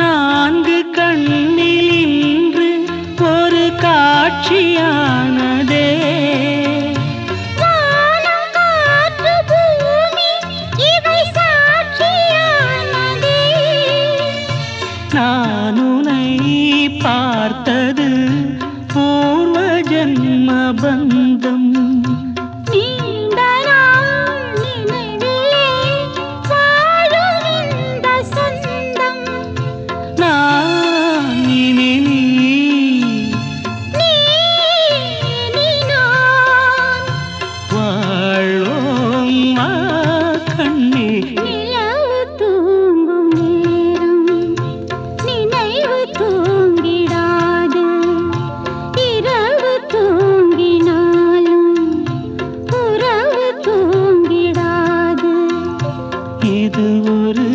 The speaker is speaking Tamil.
நான்கு கண்ணில் இன்று ஒரு காட்சியானதே. வானம் காற்று பூமி இவை சாட்சியானதே. நான் உன்னை பார்த்தது பூர்வ ஜன்ம பந்தம். இது ஒரு